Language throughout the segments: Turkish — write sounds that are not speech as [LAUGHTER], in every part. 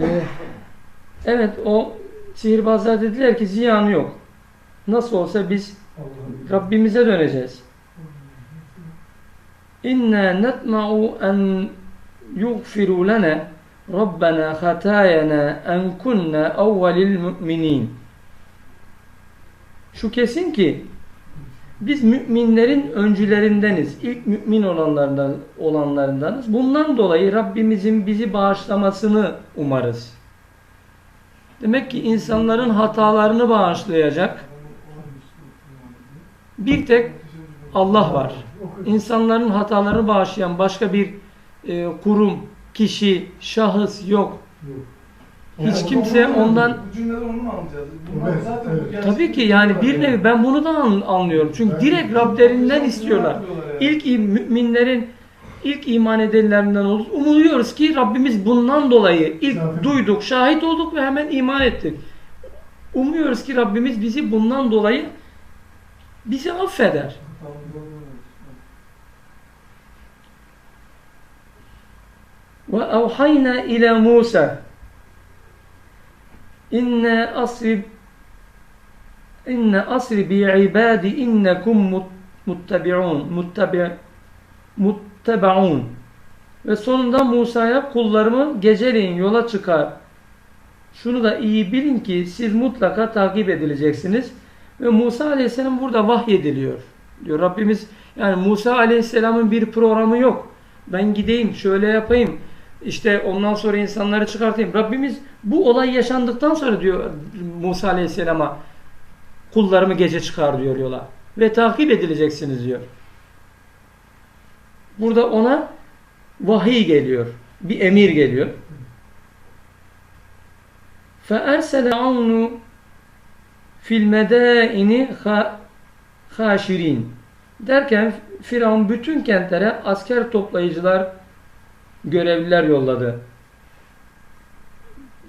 Ee, evet o sihirbazlar dediler ki ziyanı yok. Nasıl olsa biz Rabbimize döneceğiz. İnna netma'u en yughfiru lana Rabbena hatayana en kunna evvelil mu'minin. Şu kesin ki biz müminlerin öncülerindeniz. ilk mümin olanlardan olanlarındanız. Bundan dolayı Rabbimizin bizi bağışlamasını umarız. Demek ki insanların hatalarını bağışlayacak bir tek Allah var. İnsanların hatalarını bağışlayan başka bir e, kurum, kişi, şahıs yok. Hiç kimse ondan Bu cümleden onu anlayacağız? Bunlar Evet, zaten evet. bu gerçek- Tabii ki yani bir nevi ben bunu da an- anlıyorum. Çünkü direkt Rablerinden istiyorlar. İlk im- müminlerin ilk iman edenlerinden oluruz. Umuyoruz ki Rabbimiz bundan dolayı ilk Zaten- duyduk, şahit olduk ve hemen iman ettik. Umuyoruz ki Rabbimiz bizi bundan dolayı bizi affeder. Tamam, doğru, evet. Ve evhayna ile Musa inne asri inne asri bi ibadi innekum mut- muttabi'un muttabi muttabaun ve sonunda Musa'ya kullarımı geceleyin yola çıkar. Şunu da iyi bilin ki siz mutlaka takip edileceksiniz. Ve Musa Aleyhisselam burada vahyediliyor. Diyor Rabbimiz yani Musa Aleyhisselam'ın bir programı yok. Ben gideyim şöyle yapayım. İşte ondan sonra insanları çıkartayım. Rabbimiz bu olay yaşandıktan sonra diyor Musa Aleyhisselam'a kullarımı gece çıkar diyor yola. Ve takip edileceksiniz diyor. Burada ona vahiy geliyor. Bir emir geliyor. فَاَرْسَلَ عَوْنُ fil medaini haşirin derken Firavun bütün kentlere asker toplayıcılar görevliler yolladı.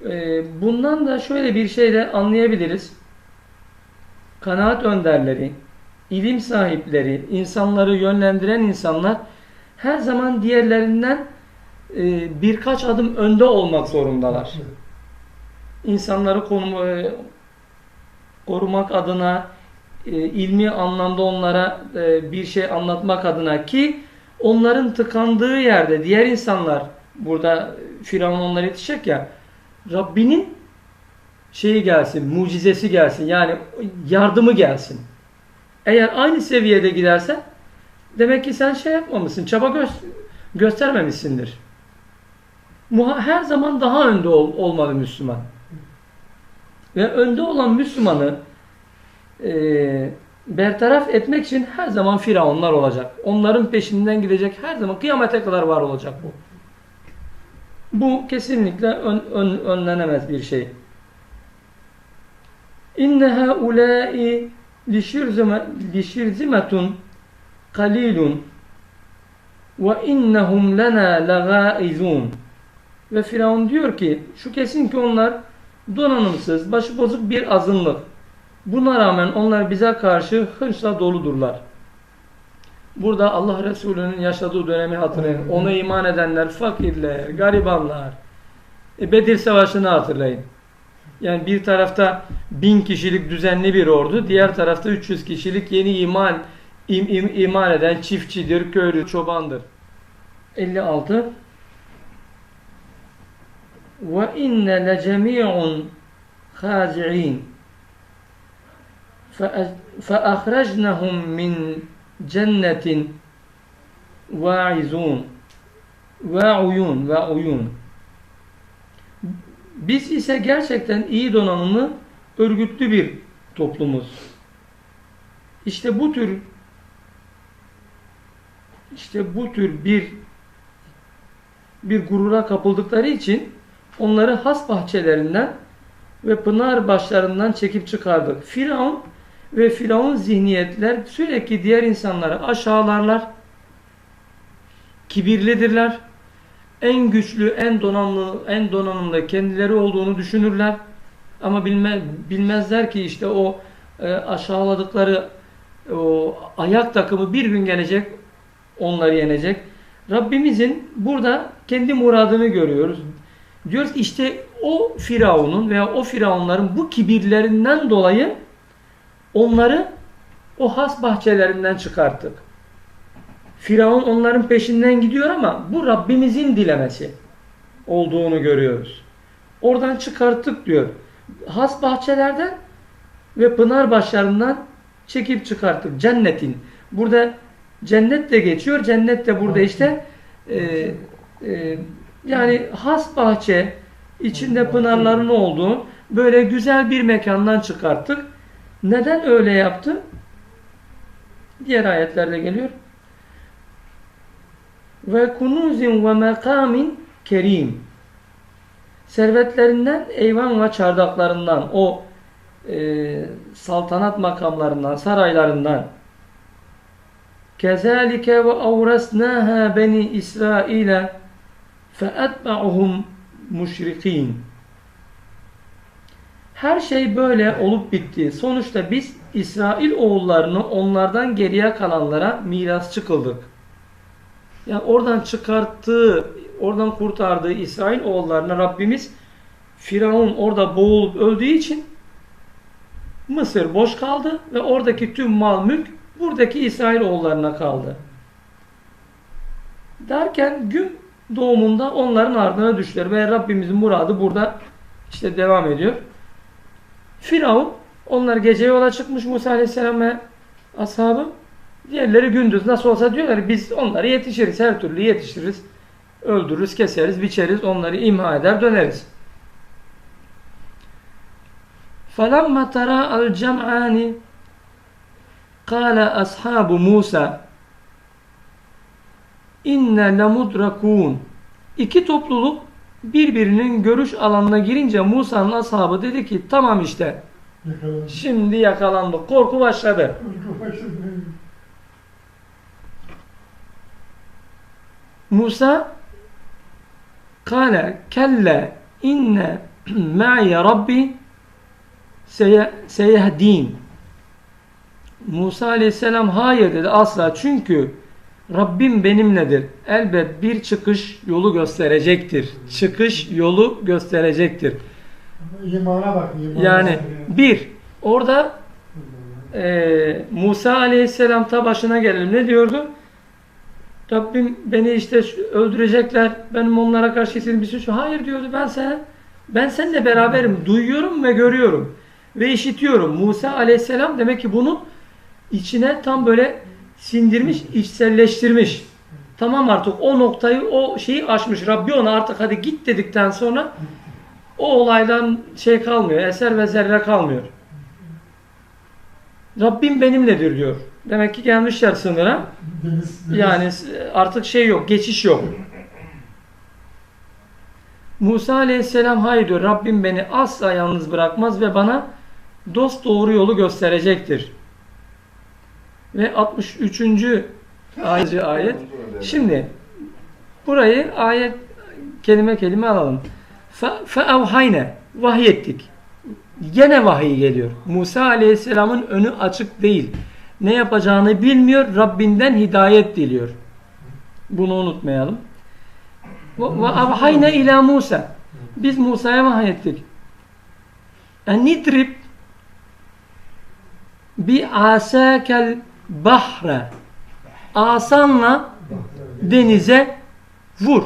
Ee, Bundan da şöyle bir şey de anlayabiliriz. Kanaat önderleri, ilim sahipleri, insanları yönlendiren insanlar her zaman diğerlerinden e, birkaç adım önde olmak zorundalar. İnsanları e, korumak adına, e, ilmi anlamda onlara e, bir şey anlatmak adına ki onların tıkandığı yerde diğer insanlar burada Firavun onlara yetişecek ya Rabbinin şeyi gelsin, mucizesi gelsin. Yani yardımı gelsin. Eğer aynı seviyede gidersen demek ki sen şey yapmamışsın, çaba gö göstermemişsindir. Her zaman daha önde ol olmalı Müslüman. Ve önde olan Müslümanı bertaraf etmek için her zaman firavunlar olacak. Onların peşinden gidecek her zaman kıyamete kadar var olacak bu. Bu kesinlikle ön, ön, önlenemez bir şey. İnne haulâi lişirzimetun kalilun ve innehum lena lagâizun ve Firavun diyor ki şu kesin ki onlar donanımsız, başı bozuk bir azınlık. Buna rağmen onlar bize karşı hınçla doludurlar. Burada Allah Resulü'nün yaşadığı dönemi hatırlayın. Ona iman edenler, fakirler, garibanlar. E, Bedir Savaşı'nı hatırlayın. Yani bir tarafta bin kişilik düzenli bir ordu, diğer tarafta 300 kişilik yeni iman im, im, iman eden çiftçidir, köylü, çobandır. 56 ve inne lecemi'un hazi'in فأخرجنهم من جنة واعزون وعيون ve uyun. Biz ise gerçekten iyi donanımlı, örgütlü bir toplumuz. İşte bu tür işte bu tür bir bir gurura kapıldıkları için onları has bahçelerinden ve pınar başlarından çekip çıkardık. Firavun ve Firavun zihniyetler sürekli diğer insanları aşağılarlar. Kibirlidirler. En güçlü, en donanımlı, en donanımlı kendileri olduğunu düşünürler. Ama bilme, bilmezler ki işte o e, aşağıladıkları o ayak takımı bir gün gelecek, onları yenecek. Rabbimizin burada kendi muradını görüyoruz. Diyoruz işte o firavunun veya o firavunların bu kibirlerinden dolayı onları o has bahçelerinden çıkarttık. Firavun onların peşinden gidiyor ama bu Rabbimizin dilemesi olduğunu görüyoruz. Oradan çıkarttık diyor. Has bahçelerden ve pınar başlarından çekip çıkarttık. Cennetin. Burada cennet de geçiyor. Cennet de burada işte e, e, yani has bahçe içinde pınarların olduğu böyle güzel bir mekandan çıkarttık. Neden öyle yaptı? Diğer ayetlerde geliyor. Ve kunuzin ve mekamin kerim. Servetlerinden, eyvan ve çardaklarından, o e, saltanat makamlarından, saraylarından. Ve avresnaha beni İsrail'e feetba'uhum müşrikin. Her şey böyle olup bitti. Sonuçta biz İsrail oğullarını onlardan geriye kalanlara mirasçı kıldık. Yani oradan çıkarttığı, oradan kurtardığı İsrail oğullarına Rabbimiz Firavun orada boğulup öldüğü için Mısır boş kaldı ve oradaki tüm mal mülk buradaki İsrail oğullarına kaldı. Derken gün doğumunda onların ardına düştüler ve Rabbimizin muradı burada işte devam ediyor. Firavun onlar gece yola çıkmış Musa Aleyhisselam ve ashabı. Diğerleri gündüz nasıl olsa diyorlar biz onları yetişiriz her türlü yetiştiririz. Öldürürüz, keseriz, biçeriz, onları imha eder döneriz. فَلَمَّ تَرَى الْجَمْعَانِ قَالَ أَصْحَابُ مُوسَى inne lemudrakun. İki topluluk birbirinin görüş alanına girince Musa'nın ashabı dedi ki tamam işte Yakalandı. şimdi yakalandık. Korku başladı. Uyku başladı. Musa kâle kelle inne [CLEARS THROAT] ma'i rabbi seye- seyehdin. Musa aleyhisselam hayır dedi asla çünkü Rabbim benimledir. Elbet bir çıkış yolu gösterecektir. Çıkış yolu gösterecektir. İmana bak. Imana Yani bir orada e, Musa aleyhisselam ta başına gelelim. Ne diyordu? Rabbim beni işte öldürecekler. Benim onlara karşı istediğim bir suç. Hayır diyordu ben sen ben seninle beraberim. Duyuyorum ve görüyorum. Ve işitiyorum. Musa aleyhisselam demek ki bunu içine tam böyle sindirmiş, içselleştirmiş. Tamam artık o noktayı, o şeyi aşmış. Rabbi ona artık hadi git dedikten sonra o olaydan şey kalmıyor, eser ve zerre kalmıyor. Rabbim benimledir diyor. Demek ki gelmişler sınıra. Deniz. Yani artık şey yok, geçiş yok. Musa aleyhisselam hayır diyor. Rabbim beni asla yalnız bırakmaz ve bana dost doğru yolu gösterecektir. Ve 63. ayet. ayet. Şimdi burayı ayet kelime kelime alalım. Feevhayne vahyettik. Gene vahiy geliyor. Musa aleyhisselamın önü açık değil. Ne yapacağını bilmiyor. Rabbinden hidayet diliyor. Bunu unutmayalım. Evhayne ila Musa. Biz Musa'ya vahyettik. Bi asakel bahre. Asanla denize vur.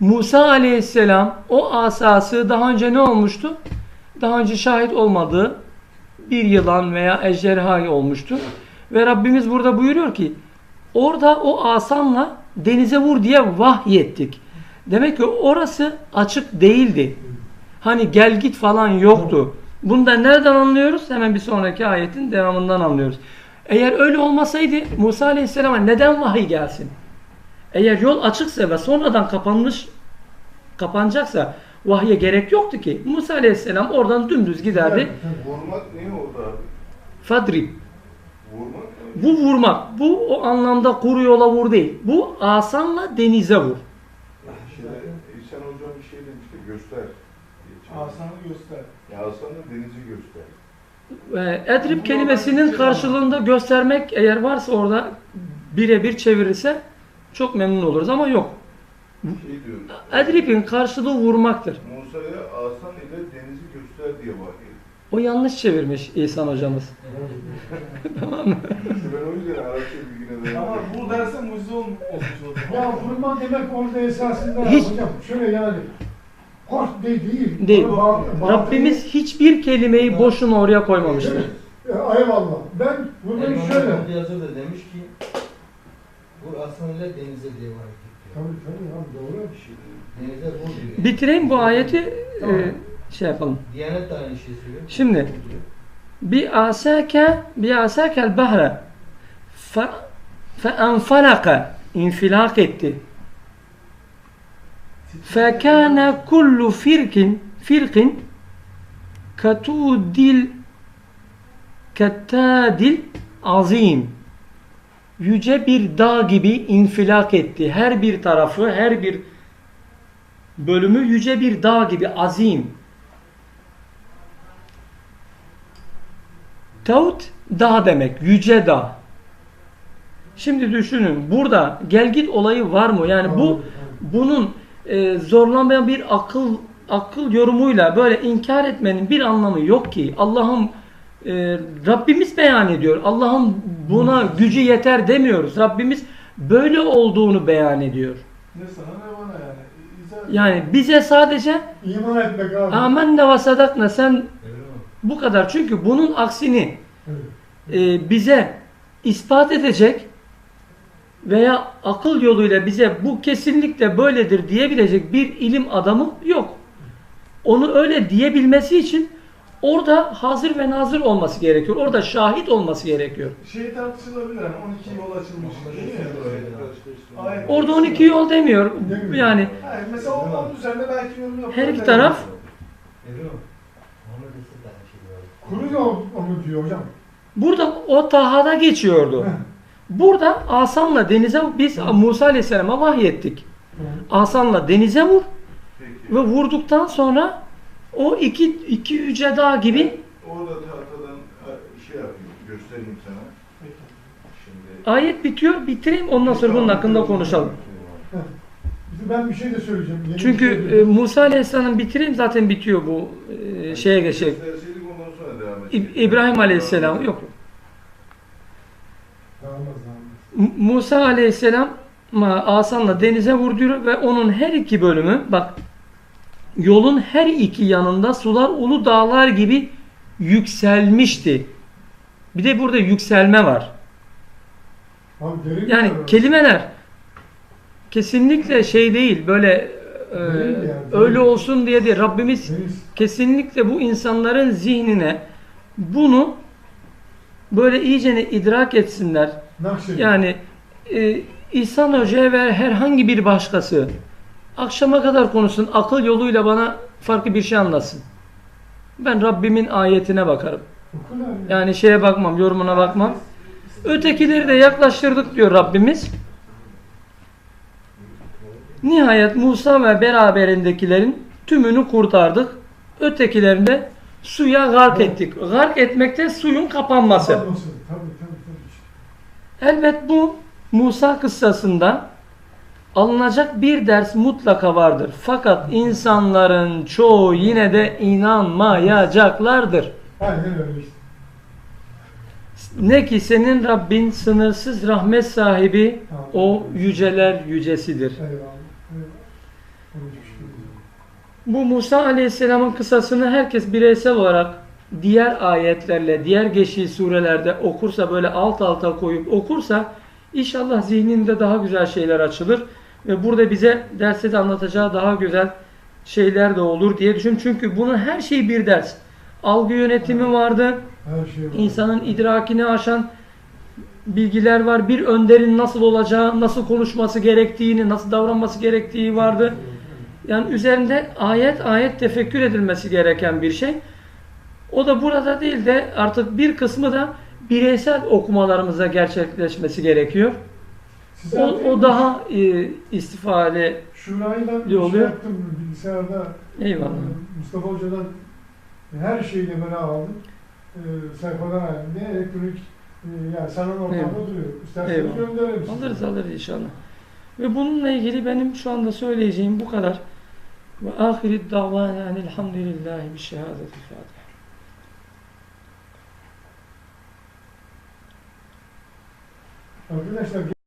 Musa aleyhisselam o asası daha önce ne olmuştu? Daha önce şahit olmadığı bir yılan veya ejderha olmuştu. Ve Rabbimiz burada buyuruyor ki orada o asanla denize vur diye vahyettik. Demek ki orası açık değildi. Hani gel git falan yoktu. Bunu da nereden anlıyoruz? Hemen bir sonraki ayetin devamından anlıyoruz. Eğer öyle olmasaydı Musa Aleyhisselam'a neden vahiy gelsin? Eğer yol açıksa ve sonradan kapanmış kapanacaksa vahye gerek yoktu ki. Musa Aleyhisselam oradan dümdüz giderdi. Vurmak ne oldu abi? Fadrib. Vurmak mı? Bu vurmak. Bu o anlamda kuru yola vur değil. Bu asanla denize vur. Şimdi İhsan Hocam bir şey demişti, göster. Asanı göster. Ya Hasan'ı denizi göster. Ee, Edrib kelimesinin karşılığında göstermek eğer varsa orada birebir çevirirse çok memnun oluruz ama yok. Şey diyorum. Edrib'in karşılığı vurmaktır. Musa'ya O yanlış çevirmiş İhsan hocamız. [LAUGHS] İşte ben o yüzden Arapça bilgine Ama dayanıyorum. bu derse mucize ol- olmuş oldu. Ya kurban demek orada esasında Hiç- hocam şöyle yani hoş değil değil. Değil. Ba- ba- Rabbimiz hiçbir kelimeyi boşuna oraya koymamıştır. E, Eyvallah. Ben bunu Elmalı şöyle. Hamdi Yazır da demiş ki vur aslanıyla denize diye var. Tabii tabii abi doğru. Denize vur diyor. Bitireyim bu ayeti e, şey yapalım. Diyanet de aynı şeyi söylüyor. Şimdi bi asaka bi asakel bahre fe fe enfalaka infilak etti. Fekâne kullu firkin firkin katudil kettadil azim yüce bir dağ gibi infilak etti. Her bir tarafı, her bir bölümü yüce bir dağ gibi azim. Tavut dağ demek, yüce dağ. Şimdi düşünün burada gelgit olayı var mı? Yani bu bunun e, zorlanmayan bir akıl akıl yorumuyla böyle inkar etmenin bir anlamı yok ki. Allah'ın e, Rabbimiz beyan ediyor. Allah'ın buna gücü yeter demiyoruz. Rabbimiz böyle olduğunu beyan ediyor. Ne sana ne bana yani. Yani bize sadece İman etmek abi. amenne ve sadakna sen bu kadar. Çünkü bunun aksini Evet. e, bize ispat edecek veya akıl yoluyla bize bu kesinlikle böyledir diyebilecek bir ilim adamı yok. Onu öyle diyebilmesi için orada hazır ve nazır olması gerekiyor. Orada şahit olması gerekiyor. Şey tartışılabilir hani 12 yol açılmış. Aynen. Orada 12 yol demiyor. Yani Hayır, mesela onun üzerine belki yorum yapılır. her iki taraf şeyi var. Kuru da onu diyor hocam. burada o Taha'da geçiyordu. Burada Asan'la denize biz Musa Aleyhisselam'a vahyettik. Asan'la denize vur Peki. ve vurduktan sonra o iki iki yüce dağ gibi Orada tahtadan e, şey yapayım, göstereyim sana. Peki. Şimdi. ayet bitiyor. Bitireyim ondan sonra bunun hakkında konuşalım. Ben bir şey de söyleyeceğim. Yeni Çünkü şey e, Musa Aleyhisselam'ın bitireyim zaten bitiyor bu e, şeye geçecek. İbrahim Aleyhisselam yok. Musa Aleyhisselam asanla denize vurduruyor ve onun her iki bölümü bak yolun her iki yanında sular ulu dağlar gibi yükselmişti. Bir de burada yükselme var. Abi Yani kelimeler kesinlikle şey değil böyle e, yani. öyle olsun diye değil. Rabbimiz Deniz. kesinlikle bu insanların zihnine bunu böyle iyicene idrak etsinler. Nakşediyor. Yani e, İhsan Hoca ve herhangi bir başkası akşama kadar konuşsun, akıl yoluyla bana farklı bir şey anlatsın. Ben Rabbimin ayetine bakarım. Yani şeye bakmam, yorumuna bakmam. Ötekileri de yaklaştırdık diyor Rabbimiz. Nihayet Musa ve beraberindekilerin tümünü kurtardık. Ötekilerini de suya gark ettik. Gark etmekte suyun kapanması. Kapanması. Tabii tabii tabii. Elbet bu Musa kıssasında alınacak bir ders mutlaka vardır. Fakat insanların çoğu yine de inanmayacaklardır. Aynen öyle işte. Ne ki senin Rabbin sınırsız rahmet sahibi o yüceler yücesidir. Eyvallah. Bu Musa Aleyhisselam'ın kıssasını herkes bireysel olarak diğer ayetlerle, diğer geçtiği surelerde okursa böyle alt alta koyup okursa inşallah zihninde daha güzel şeyler açılır ve burada bize derste de anlatacağı daha güzel şeyler de olur diye düşünüyorum. Çünkü bunun her şeyi bir ders. Algı yönetimi vardı. Her şey var. insanın idrakini aşan bilgiler var. Bir önderin nasıl olacağı, nasıl konuşması gerektiğini, nasıl davranması gerektiği vardı. Yani üzerinde ayet ayet tefekkür edilmesi gereken bir şey. O da burada değil de artık bir kısmı da bireysel okumalarımıza gerçekleşmesi gerekiyor. O, o daha e, istifade. Şurayı ben şey oluyor? yaptım bilgisayarda. Eyvallah. Ee, Mustafa Hoca'dan her şeyle bana aldım. Ee, sayfadan halinde elektronik e, yani sanal ortamda Eyvallah. duruyor. İsterseniz Eyvallah. gönderirim size. Alırız alırız inşallah. Ve bununla ilgili benim şu anda söyleyeceğim bu kadar. وآخر الدعوان أن الحمد لله بالشهادة الفاتحة. Arkadaşlar